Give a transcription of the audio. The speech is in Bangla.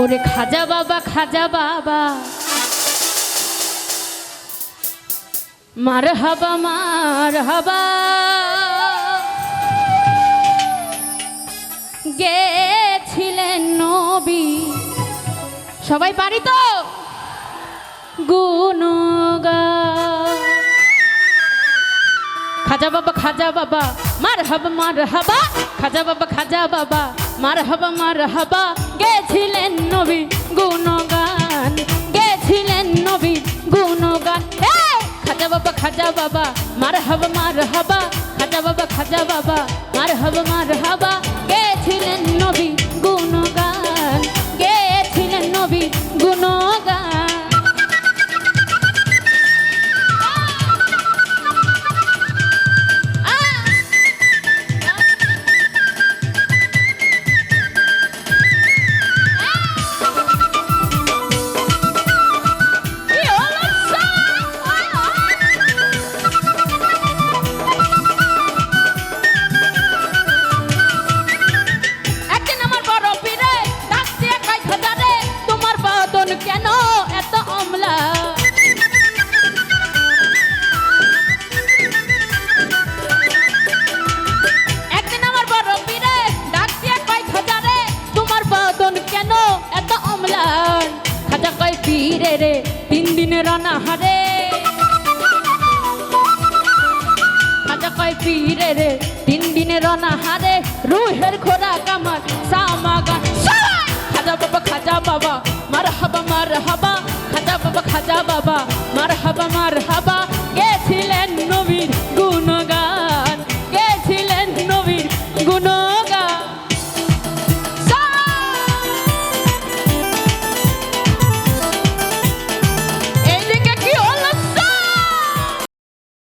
ওরে খাজা বাবা খাজা বাবা। মার হাবা মার হাবা গেছিলেন নবী। সবাই পারি তো? গুনগা খাজা বাবা খাজা বাবা মার হাবা মার হাবা খাজা বাবা খাজা বাবা মার হাবা মার হাবা গেছিলেন নবী গুণগান, গেছিলেন নবী গুণগান এই! খাজা বাবা খাজা বাবা মার হাবা মার হাবা খাজা বাবা খাজা বাবা মার হাবা মার হাবা পীরে রে, তিন দিনে রানা হারে। খাজা কয় পীরে রে, তিন দিনে রানা হারে। রুহের খোরাক আমার সামাগান খাজা বাবা খাজা বাবা মার হাবা মার হাবা খাজা বাবা খাজা বাবা মার হাবা মার হাবা